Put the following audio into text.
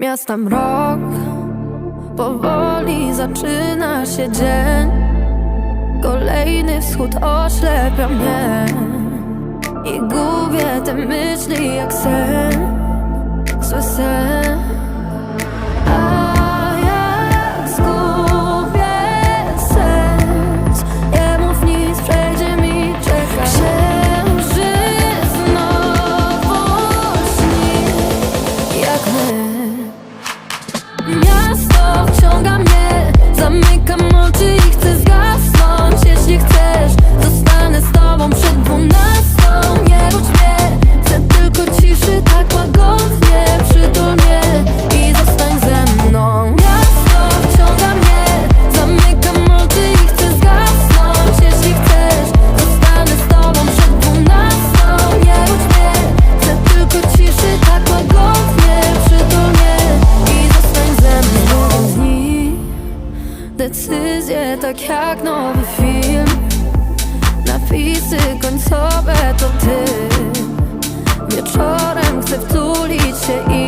Miasta mrok Powoli zaczyna się dzień. Kolejny wschód oślepia mnie I gubię te myśli jak sen. Zły sen. decyzje tak jak nowy film. Napisy końcowe to ty. Wieczorem chcę wtulić się i